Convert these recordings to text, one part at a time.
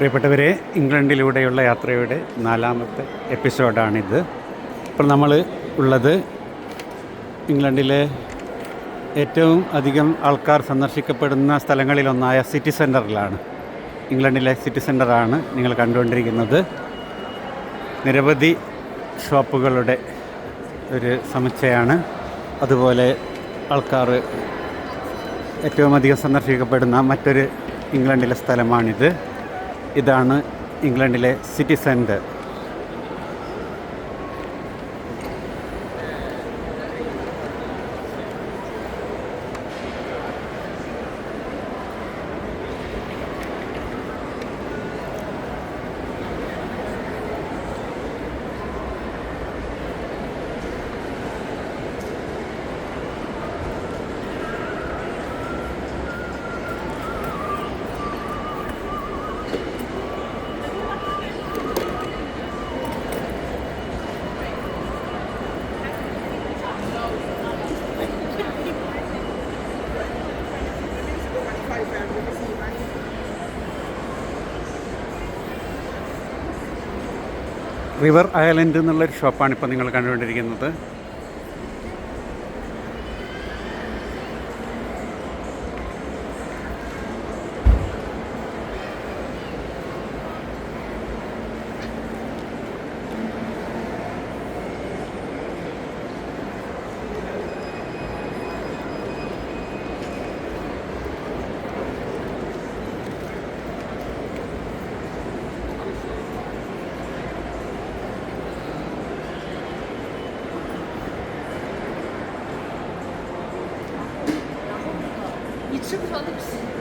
പ്രിയപ്പെട്ടവരെ ഇംഗ്ലണ്ടിലൂടെയുള്ള യാത്രയുടെ നാലാമത്തെ എപ്പിസോഡാണിത്. ഇപ്പോൾ നമ്മൾ ഉള്ളത് ഇംഗ്ലണ്ടിലെ ഏറ്റവും അധികം ആൾക്കാർ സന്ദർശിക്കപ്പെടുന്ന സ്ഥലങ്ങളിലൊന്നായ സിറ്റി സെന്ററിലാണ് ഇംഗ്ലണ്ടിലെ സിറ്റി സെന്ററാണ് നിങ്ങൾ കണ്ടുകൊണ്ടിരിക്കുന്നത്. നിരവധി ഷോപ്പുകളുടെ ഒരു സമുച്ചയമാണ് അതുപോലെ ആൾക്കാർ ഏറ്റവും അധികം സന്ദർശിക്കപ്പെടുന്ന മറ്റൊരു ഇംഗ്ലണ്ടിലെ സ്ഥലമാണിത്. ഇതാണ് ഇംഗ്ലണ്ടിലെ സിറ്റി സെന്റർ റിവർ ഐലൻഡ് എന്നുള്ളൊരു ഷോപ്പാണ് ഇപ്പോൾ നിങ്ങൾ കണ്ടുകൊണ്ടിരിക്കുന്നത്. 你吃不着那皮。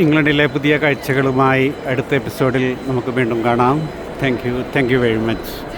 ഇംഗ്ലണ്ടിലെ പുതിയ കാഴ്ചകളുമായി അടുത്ത എപ്പിസോഡിൽ നമുക്ക് വീണ്ടും കാണാം. Thank you thank you very much